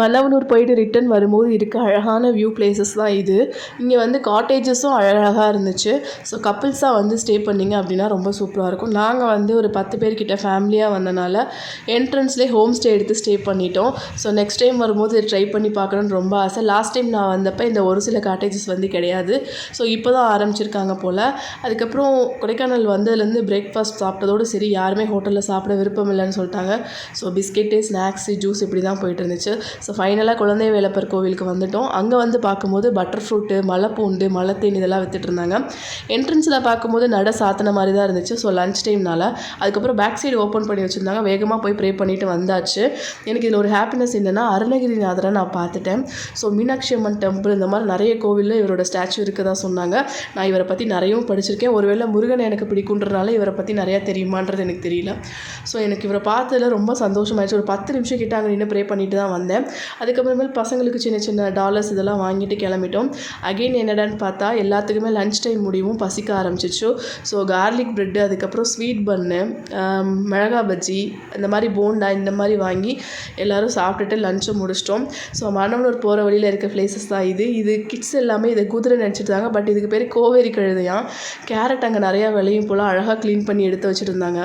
மல்லவனூர் போயிட்டு ரிட்டன் வரும்போது இருக்க அழகான வியூ பிளேசஸ் தான் இது. இங்கே வந்து காட்டேஜஸும் அழகாக இருந்துச்சு. ஸோ கப்புள்ஸாக வந்து ஸ்டே பண்ணிங்க அப்படின்னா ரொம்ப சூப்பராக இருக்கும். நாங்கள் வந்து ஒரு பத்து பேர்கிட்ட ஃபேமிலியாக வந்தனால என்ட்ரன்ஸ்லேயே ஹோம் ஸ்டே எடுத்து ஸ்டே பண்ணிட்டோம். ஸோ நெக்ஸ்ட் டைம் வரும்போது ட்ரை பண்ணி பார்க்கணுன்னு ரொம்ப ஆசை. லாஸ்ட் டைம் நான் வந்தப்போ இந்த ஒரு சில காட்டேஜஸ் வந்து கிடையாது. ஸோ இப்போ தான் ஆரம்பிச்சிருக்காங்க போல். அதுக்கப்புறம் கொடைக்கானல் வந்ததுலேருந்து பிரேக்ஃபாஸ்ட் சாப்பிட்டதோடு சரி யாருமே ஹோட்டலில் சாப்பிட விருப்பம் இல்லைன்னு சொல்லிட்டாங்க. ஸோ பிஸ்கெட்டு ஸ்நாக்ஸு ஜூஸ் இப்படி தான் போயிட்டு இருந்துச்சு. ஸோ ஃபைனலாக குழந்தை வேலப்பர் கோவிலுக்கு வந்துட்டோம். அங்கே வந்து பார்க்கும்போது பட்டர் ஃப்ரூட்டு மலைப்பூண்டு மலைத்தேன் இதெல்லாம் வித்துட்டு இருந்தாங்க. என்ட்ரன்ஸில் பார்க்கும்போது நட சாத்தின மாதிரி தான் இருந்துச்சு. ஸோ லஞ்ச் டைம்னால அதுக்கப்புறம் பேக் சைடு ஓப்பன் பண்ணி வச்சுருந்தாங்க. வேகமாக போய் ப்ரே பண்ணிட்டு வந்தாச்சு. எனக்கு இதில் ஒரு ஹாப்பினஸ் என்னென்னா அருணகிரிநாதரை நான் பார்த்துட்டேன். ஸோ மீனாட்சி அம்மன் டெம்பிள் இந்த மாதிரி நிறைய கோவிலில் இவரோட ஸ்டாச்சு இருக்கதா சொன்னாங்க. நான் இவரை பற்றி நிறையவும் படிச்சிருக்கேன். ஒருவேளை முருகன் எனக்கு பிடிக்குன்றனால இவரை பற்றி நிறையா தெரியுமான்றது எனக்கு தெரியல. ஸோ எனக்கு இவரை பார்த்ததுல ரொம்ப சந்தோஷமாயிடுச்சு. ஒரு பத்து நிமிஷம் கிட்ட அங்கே நின்று ப்ரே பண்ணிட்டு தான் வந்தேன். அதுக்கப்புறமேல் பசங்களுக்கு சின்ன சின்ன டாலர்ஸ் இதெல்லாம் வாங்கிட்டு கிளம்பிட்டோம். அகெயின் என்னடான்னு பார்த்தா எல்லாத்துக்குமே லஞ்ச் டைம் முடியவும் பசிக்க ஆரம்பிச்சிச்சு. ஸோ கார்லிக் ப்ரெட்டு அதுக்கப்புறம் ஸ்வீட் பன்னு um, மிளகா பஜ்ஜி இந்த மாதிரி போண்டா இந்த மாதிரி வாங்கி எல்லோரும் சாப்பிட்டுட்டு லஞ்சை முடிச்சிட்டோம். ஸோ மன்னவனூர் போகிற வழியில் இருக்க பிளேசஸ் தான் இது. இது கிட்ஸ் எல்லாமே இதை குதிரை நினச்சிட்டாங்க பட் இதுக்கு பேர் கோவேரி கழுதையாம். கேரட் அங்கே நிறையா விளையும் போல் அழகாக க்ளீன் பண்ணி எடுத்து வச்சுருந்தாங்க